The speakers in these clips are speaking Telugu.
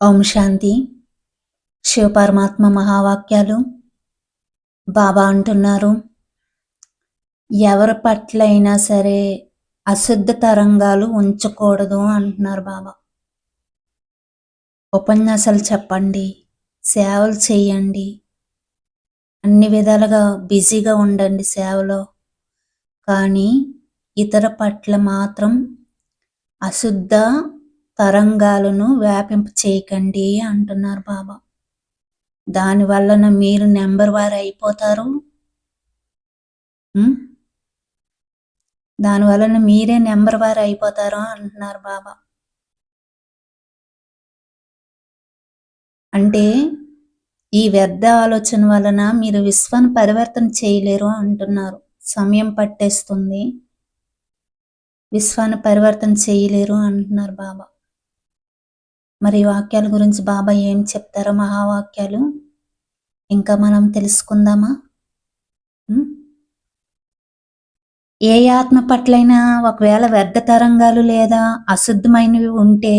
ఓం శాంతి. శివపరమాత్మ మహావాక్యాలు. బాబా అంటున్నారు ఎవరి పట్ల అయినా సరే అశుద్ధ తరంగాలు ఉంచకూడదు అంటున్నారు బాబా. ఉపన్యాసాలు చెప్పండి సేవలు చేయండి. అన్ని విధాలుగా బిజీగా ఉండండి సేవలో. కానీ ఇతర పట్ల మాత్రం అశుద్ధ తరంగాలను వ్యాపింప చేయకండి అంటున్నారు బాబా. దాని వలన మీరు నెంబర్ వారు అయిపోతారు. దాని వలన మీరే నెంబర్ వారు అయిపోతారు అంటున్నారు బాబా. అంటే ఈ వ్యర్థ ఆలోచన వలన మీరు విశ్వాన్ని పరివర్తన చేయలేరు అంటున్నారు. సమయం పట్టేస్తుంది. విశ్వాన్ని పరివర్తన చేయలేరు అంటున్నారు బాబా. మరి ఈ వాక్యాల గురించి బాబా ఏం చెప్తారో మహావాక్యాలు ఇంకా మనం తెలుసుకుందామా? ఏ ఆత్మ పట్లైనా ఒకవేళ వ్యర్థ తరంగాలు లేదా అశుద్ధమైనవి ఉంటే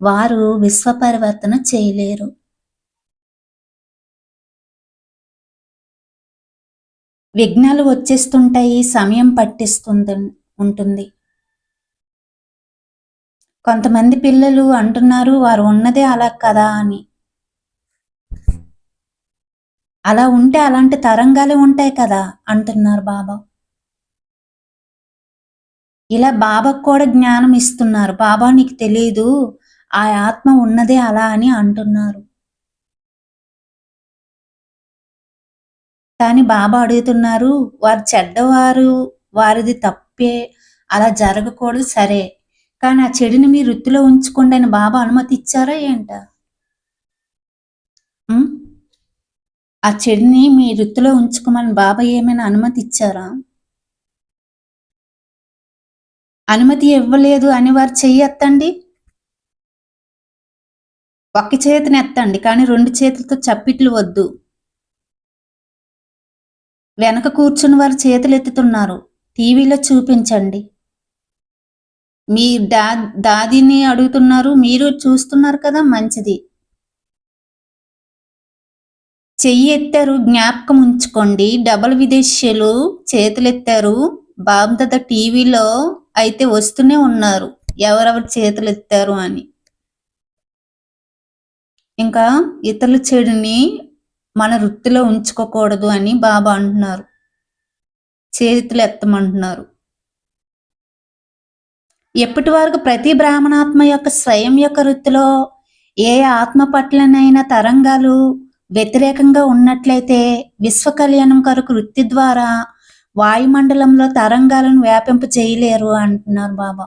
వారు విశ్వ పరివర్తన చేయలేరు. విఘ్నాలు వచ్చేస్తుంటాయి సమయం పట్టిస్తుంది ఉంటుంది. కొంతమంది పిల్లలు అంటున్నారు వారు ఉన్నదే అలా కదా అని. అలా ఉంటే అలాంటి తరంగాలే ఉంటాయి కదా అంటున్నారు బాబా. ఇలా బాబాకు కూడా జ్ఞానం ఇస్తున్నారు. బాబా నీకు తెలియదు ఆ ఆత్మ ఉన్నదే అలా అని అంటున్నారు. కానీ బాబా అడుగుతున్నారు వారు చెడ్డవారు వారిది తప్పే అలా జరగకూడదు సరే కానీ ఆ చెడుని మీ వృత్తిలో ఉంచుకోండి అని బాబా అనుమతి ఇచ్చారా ఏంట ఆ చెడుని మీ వృత్తిలో ఉంచుకోమని బాబా ఏమైనా అనుమతి ఇచ్చారా అనుమతి ఇవ్వలేదు అని వారు చెయ్యి ఎత్తండి ఒక్క చేతిని ఎత్తండి కానీ రెండు చేతులతో చప్పిట్లు వద్దు. వెనక కూర్చుని వారు చేతులు ఎత్తుతున్నారు టీవీలో చూపించండి. మీ డా దాదిని అడుగుతున్నారు మీరు చూస్తున్నారు కదా మంచిది. చెయ్యి ఎత్తారు జ్ఞాపకం ఉంచుకోండి. డబల్ విదేశీయులు చేతులెత్తారు. బాబ్దద టీవీలో అయితే వస్తూనే ఉన్నారు. ఎవరెవరు చేతులు ఎత్తారు అని. ఇంకా ఇతరుల చెడుని మన వృత్తిలో ఉంచుకోకూడదు అని బాబా అంటున్నారు. చేతులు ఎత్తమంటున్నారు ఎప్పటి వరకు ప్రతి బ్రాహ్మణాత్మ యొక్క స్వయం యొక్క వృత్తిలో ఏ ఆత్మ పట్లనైనా తరంగాలు వ్యతిరేకంగా ఉన్నట్లయితే విశ్వ కళ్యాణం కొరకు వృత్తి ద్వారా వాయుమండలంలో తరంగాలను వ్యాపింప చేయలేరు అంటున్నారు బాబా.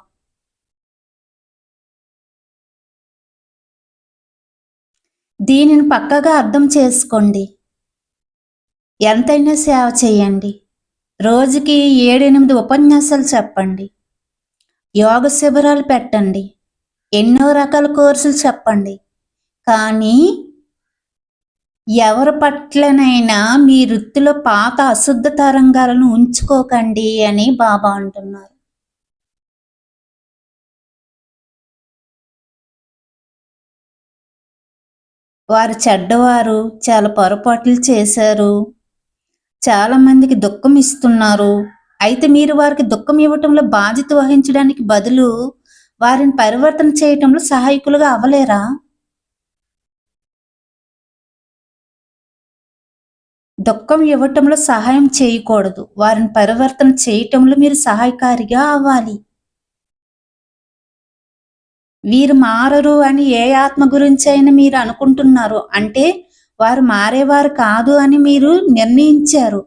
దీనిని పక్కగా అర్థం చేసుకోండి. ఎంతైనా సేవ చేయండి. రోజుకి ఏడెనిమిది ఉపన్యాసాలు చెప్పండి. యోగ శిబిరాలు పెట్టండి. ఎన్నో రకాల కోర్సులు చెప్పండి. కానీ ఎవరి పట్లనైనా మీ వృత్తిలో పాత అశుద్ధ తరంగాలను ఉంచుకోకండి అని బాబా అంటున్నారు. వారు చెడ్డవారు చాలా పొరపాట్లు చేశారు చాలా మందికి దుఃఖం ఇస్తున్నారు. అయితే మీరు వారికి దుఃఖం ఇవ్వటంలో బాధ్యత వహించడానికి బదులు వారిని పరివర్తన చేయటంలో సహాయకులుగా అవ్వలేరా? దుఃఖం ఇవ్వటంలో సహాయం చేయకూడదు. వారిని పరివర్తన చేయటంలో మీరు సహాయకారిగా అవ్వాలి. వీరు మారరు అని ఏ ఆత్మ గురించి అయినా మీరు అనుకుంటున్నారు. అంటే వారు మారేవారు కాదు అని మీరు నిర్ణయించారు.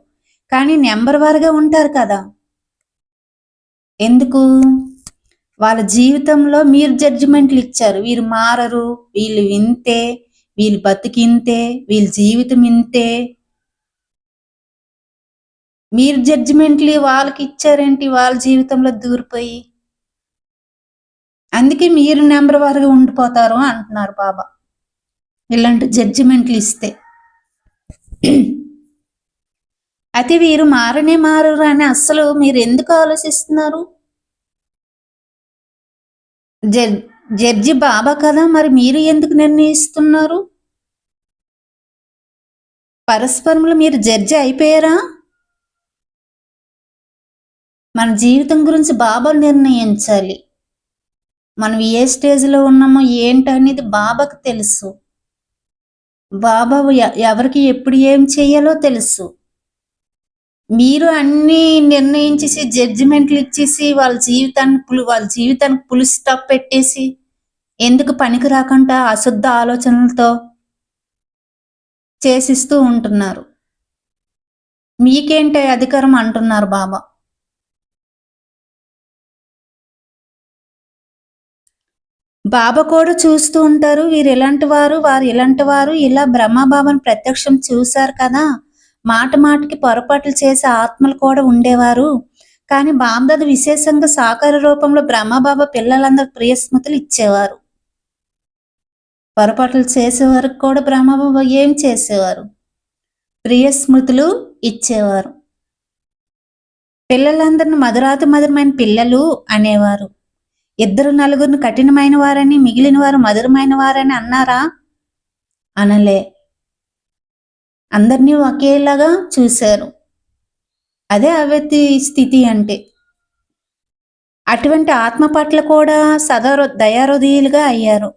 కానీ నెంబర్ వారుగా ఉంటారు కదా. ఎందుకు? వాళ్ళ జీవితంలో మీరు జడ్జిమెంట్లు ఇచ్చారు. వీరు మారరు వీళ్ళు వింతే వీళ్ళు బతికింతే వీళ్ళ జీవితం ఇంతే. మీరు జడ్జిమెంట్లు వాళ్ళకి ఇచ్చారేంటి? వాళ్ళ జీవితంలో దూరిపోయి? అందుకే మీరు నెంబర్ వారుగా ఉండిపోతారు అంటున్నారు బాబా. ఇలాంటి జడ్జిమెంట్లు ఇస్తే. అయితే వీరు మారనే మారరు అని అస్సలు మీరు ఎందుకు ఆలోచిస్తున్నారు? జడ్ జడ్జి బాబా కదా మరి మీరు ఎందుకు నిర్ణయిస్తున్నారు? పరస్పరములు మీరు జడ్జి అయిపోయారా? మన జీవితం గురించి బాబా నిర్ణయించాలి. మనం ఏ స్టేజ్లో ఉన్నామో ఏంటి అనేది బాబాకు తెలుసు. బాబా ఎవరికి ఎప్పుడు ఏం చేయాలో తెలుసు. మీరు అన్ని నిర్ణయించేసి జడ్జిమెంట్లు ఇచ్చేసి వాళ్ళ జీవితాన్ని వాళ్ళ జీవితానికి పులి స్టాప్ పెట్టేసి ఎందుకు పనికి రాకుండా అశుద్ధ ఆలోచనలతో చేసిస్తూ ఉంటున్నారు. మీకేంటి అధికారం అంటున్నారు బాబా? బాబా కూడా చూస్తూ ఉంటారు వీరు ఎలాంటి వారు వారు ఎలాంటి వారు ఇలా బ్రహ్మబాబాను ప్రత్యక్షం చూశారు కదా. మాట మాటకి పొరపాట్లు చేసే ఆత్మలు కూడా ఉండేవారు. కానీ బాబ్దాద విశేషంగా సాకార రూపంలో బ్రహ్మబాబా పిల్లలందరూ ప్రియ స్మృతులు ఇచ్చేవారు. పొరపాట్లు చేసేవారు కూడా బ్రహ్మబాబా ఏం చేసేవారు? ప్రియ స్మృతులు ఇచ్చేవారు. పిల్లలందరిని మధురాతి మధురమైన పిల్లలు అనేవారు. ఇద్దరు నలుగురిని కఠినమైన వారని మిగిలిన వారు మధురమైన వారని అన్నారా? అనలే. అందరినీ ఒకేలాగా చూశారు. అదే అవ్యక్తి స్థితి అంటే. అటువంటి ఆత్మ పట్ల కూడా సదరు దయాహృదయులుగా అయ్యారు.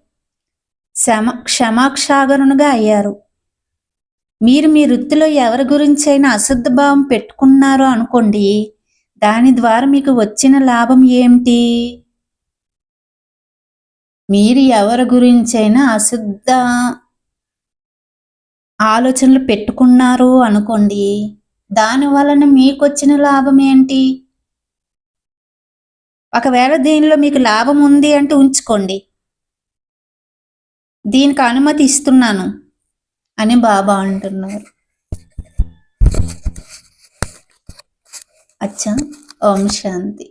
క్షమ క్షమాక్షాగరునుగా అయ్యారు. మీరు మీ వృత్తిలో ఎవరి గురించైనా అశుద్ధ భావం పెట్టుకున్నారో అనుకోండి దాని ద్వారా మీకు వచ్చిన లాభం ఏమిటి? మీరు ఎవరి గురించైనా అశుద్ధ ఆలోచనలు పెట్టుకున్నారు అనుకోండి దాని వలన మీకు వచ్చిన లాభం ఏంటి ఒకవేళ దీనిలో మీకు లాభం ఉంది అంటే ఉంచుకోండి. దీనికి అనుమతి ఇస్తున్నాను అని బాబా అంటున్నారు. అచ్చా ఓం శాంతి.